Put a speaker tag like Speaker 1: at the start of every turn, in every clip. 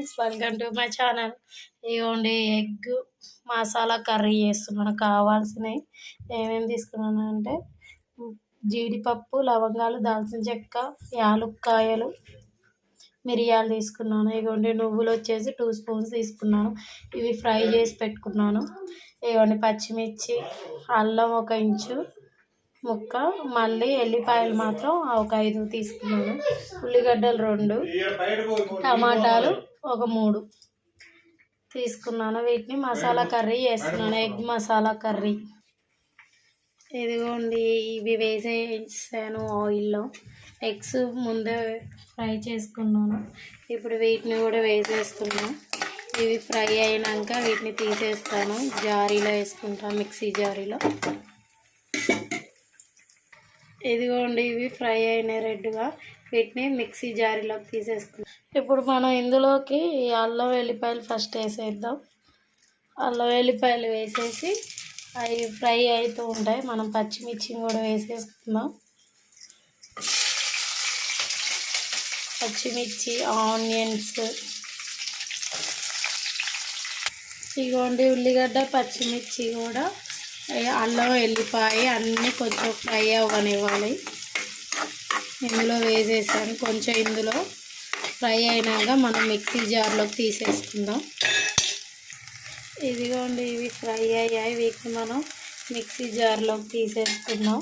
Speaker 1: Friends welcome to my channel ఇవ్వండి egg masala curry చేస్తున్నాను కావాల్సినవి ఏమేమి తీసుకున్నాను అంటే జీడిపప్పు లవంగాలు దాల్చిన చెక్క యాలుక్కాయలు మిరియాలు తీసుకున్నాను. ఇవ్వండి నువ్వులు వచ్చేసి టూ స్పూన్స్ తీసుకున్నాను. ఇవి ఫ్రై చేసి పెట్టుకున్నాను. ఇవ్వండి పచ్చిమిర్చి అల్లం ఒక ఇంచు ముక్క మళ్ళీ ఎల్లిపాయలు మాత్రం ఒక ఐదు తీసుకున్నాను. ఉల్లిగడ్డలు రెండు టమాటాలు ఒక మూడు. తీసుకున్నాను వీటిని. మసాలా కర్రీ చేస్తున్నాను. Egg masala curry. ఇదిగోండి ఇవి వేసేసాను ఆయిల్లో. ఎగ్స్ ముందే ఫ్రై చేసుకున్నాను. ఇప్పుడు వీటిని కూడా వేసేస్తున్నాను. ఇవి ఫ్రై అయినాక వీటిని తీసేస్తాను. జారీలో వేసుకుంటాను మిక్సీ జారీలో. ఇదిగోండి ఇవి ఫ్రై అయినాయి రెడ్గా వీటిని మిక్సీ జారీలోకి తీసేసుకున్నాం. ఇప్పుడు మనం ఇందులోకి అల్లం వెల్లిపాయలు ఫస్ట్ వేసేద్దాం. అల్లం వెల్లిపాయలు వేసేసి అవి ఫ్రై అవుతూ ఉంటాయి. మనం పచ్చిమిర్చిని కూడా వేసేసుకుందాం. పచ్చిమిర్చి ఆనియన్స్. ఇగోండి ఉల్లిగడ్డ పచ్చిమిర్చి కూడా అల్లం వెళ్ళిపోయి అన్నీ కొంచెం ఫ్రై అవ్వనివ్వాలి. ఇందులో వేసేసాను. కొంచెం ఇందులో ఫ్రై అయినాక మనం మిక్సీ జార్లోకి తీసేసుకుందాం. ఇదిగోండి ఇవి ఫ్రై అయ్యాయి. వీటిని మనం మిక్సీ జార్లోకి తీసేసుకుందాం.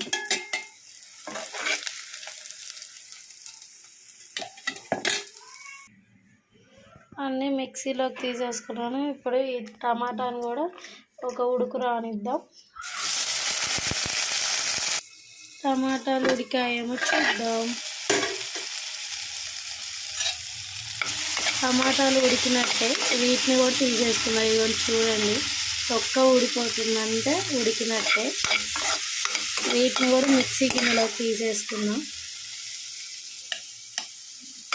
Speaker 1: అన్నీ మిక్సీలోకి తీసేసుకున్నాను. ఇప్పుడు ఈ టమాటాను కూడా ఒక ఉడుకు రానిద్దాం. టమాటాలు ఉడికాయేమో చూద్దాం. టమాటాలు ఉడికినట్టే వీటిని కూడా తీసేస్తున్నాయి ఇవన్నీ చూడండి. తొక్క ఉడిపోతుందంటే ఉడికినట్టే. వీటిని కూడా మిక్సీ గిన్నెలో తీసేసుకుందాం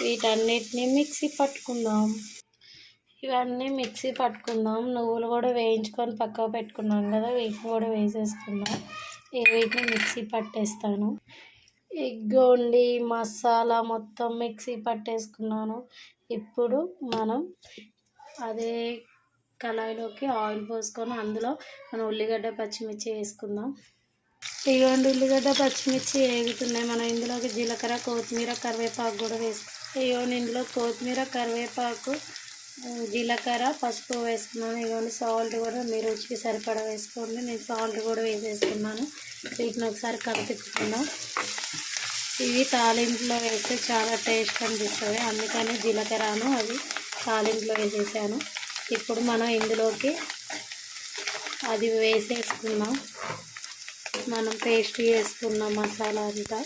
Speaker 1: వీటన్నిటిని మిక్సీ పట్టుకుందాం. ఇవన్నీ మిక్సీ పట్టుకుందాం. నువ్వులు కూడా వేయించుకొని పక్కకు పెట్టుకున్నాం కదా వీటిని కూడా వేసేసుకుందాం. వీటిని మిక్సీ పట్టేస్తాను. ఎగ్ వండి మసాలా మొత్తం మిక్సీ పట్టేసుకున్నాను. ఇప్పుడు మనం అదే కళాయిలోకి ఆయిల్ పోసుకొని అందులో మనం ఉల్లిగడ్డ పచ్చిమిర్చి వేసుకుందాం. ఇవ్వండి ఉల్లిగడ్డ పచ్చిమిర్చి వేగుతున్నాయి. మనం ఇందులోకి జీలకర్ర కొత్తిమీర కరివేపాకు కూడా వేసుకుంటాం ఇవ్వండి ఇందులో కొత్తిమీర కరివేపాకు జీలకర్ర పసుపు వేసుకున్నాను. ఇవన్నీ సాల్ట్ కూడా మీ రుచికి సరిపడా వేసుకోండి. నేను సాల్ట్ కూడా వేసేసుకున్నాను. వీటిని ఒకసారి కలిపించుకుందాం ఇవి తాలింపులో వేస్తే చాలా టేస్ట్ అనిపిస్తుంది. అందుకని జీలకర్రను అది తాలింపులో వేసేసాను. ఇప్పుడు మనం ఇందులోకి అది వేసేసుకున్నాం మనం పేస్ట్ చేసుకున్నాం మసాలా అంతా.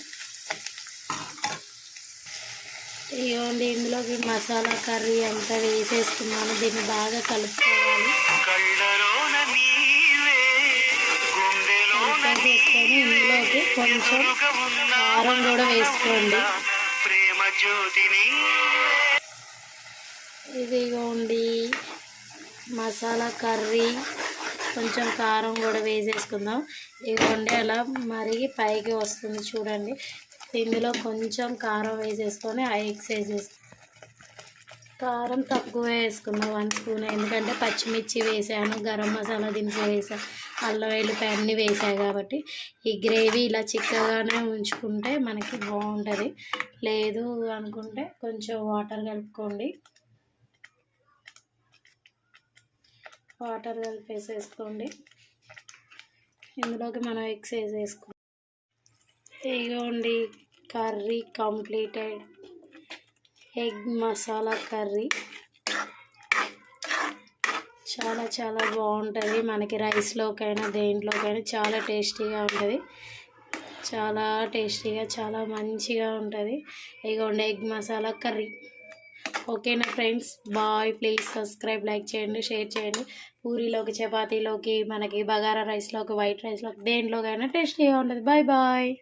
Speaker 1: ఇవ్వండి ఇందులోకి మసాలా కర్రీ అంతా వేసేసుకున్నాను. దీన్ని బాగా కలుపుకోవాలి. వేసేసుకొని ఇందులోకి కొంచెం కారం కూడా వేసుకోండి. ఇదిగోండి మసాలా కర్రీ. కొంచెం కారం కూడా వేసేసుకుందాం. ఇదిగోండి అలా మరిగి పైకి వస్తుంది చూడండి. ఇందులో కొంచెం కారం వేసేసుకొని ఆ ఎగ్స్ వేసేసుకున్నాం కారం తక్కువ వేసుకున్నాం వన్ స్పూన్ ఎందుకంటే పచ్చిమిర్చి వేసాను గరం మసాలా దినుసులు వేసాను అల్లం వెల్లిపాయ అన్నీ వేసాయి కాబట్టి ఈ గ్రేవీ ఇలా చిక్కగానే ఉంచుకుంటే మనకి బాగుంటుంది. లేదు అనుకుంటే కొంచెం వాటర్ కలుపుకోండి. వాటర్ కలిపేసేసుకోండి. ఇందులోకి మనం ఎగ్స్ వేసేసుకోండి ఇగోండి curry completed. Egg masala curry. చాలా చాలా బాగుంటుంది. మనకి రైస్లోకైనా దేంట్లోకైనా చాలా టేస్టీగా ఉంటుంది. చాలా టేస్టీగా చాలా మంచిగా ఉంటుంది. ఇగోండి ఎగ్ మసాలా కర్రీ. ఓకేనా friends? Bye. Please subscribe like చేయండి షేర్ చేయండి. పూరీలోకి చపాతీలోకి మనకి బగారా రైస్లోకి వైట్ రైస్లోకి దేంట్లోకైనా టేస్టీగా ఉంటుంది. Bye bye.